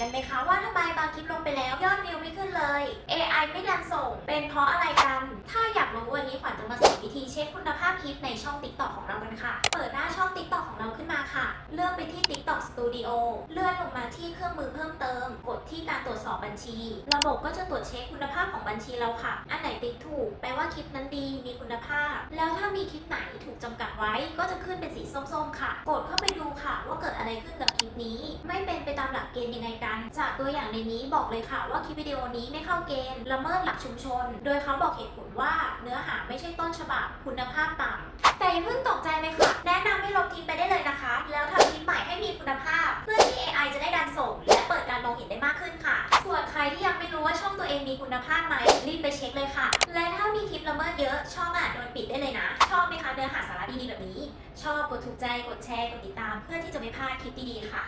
กันไหมคะว่าทำไมบางคลิปลงไปแล้วยอดวิวไม่ขึ้นเลย AI ไม่ดันส่ง เป็นเพราะอะไรกัน ถ้าอยากรู้วันนี้ขวัญจะมาสอนวิธีเช็คคุณภาพคลิปในช่อง TikTok ของเรากันค่ะ เปิดหน้าช่อง TikTok ของเราขึ้นมาค่ะ เลือกไปที่ TikTok Studio เลื่อนลงมาที่เครื่องมือเพิ่มเติม กดที่การตรวจสอบบัญชี ระบบก็จะตรวจเช็คคุณภาพของบัญชีเราค่ะ อันไหนติ๊กถูกแปลว่าคลิปนั้นดีมีคุณภาพ แล้วถ้ามีคลิปไหนถูกจำกัดไว้ก็จะขึ้นเป็นสีส้มๆ ค่ะ กดเข้าไปดูค่ะ ว่าเกิดอะไรขึ้นกับ นี้ ไม่เป็นไปตามหลักเกณฑ์ยังไงกัน จากตัวอย่างในนี้บอกเลยค่ะว่าคลิปวิดีโอนี้ไม่เข้าเกณฑ์ละเมิดหลักชุมชน โดยเขาบอกเหตุผลว่าเนื้อหาไม่ใช่ต้นฉบับคุณภาพต่ำแต่อย่าเพิ่งตกใจเลยค่ะ แนะนำให้ลบทิ้งไปได้เลยนะคะ แล้วทำคลิปใหม่ให้มีคุณภาพ เพื่อที่ AI จะได้ดันส่ง และเปิดการมองเห็นได้มากขึ้นค่ะ ส่วนใครที่ยังไม่รู้ว่าช่องตัวเองมีคุณภาพไหมรีบไปเช็คเลยค่ะ และถ้า ดีๆแบบนี้ ชอบกดถูกใจกดแชร์กดติดตาม เพื่อที่จะไม่พลาดคลิปดีๆค่ะ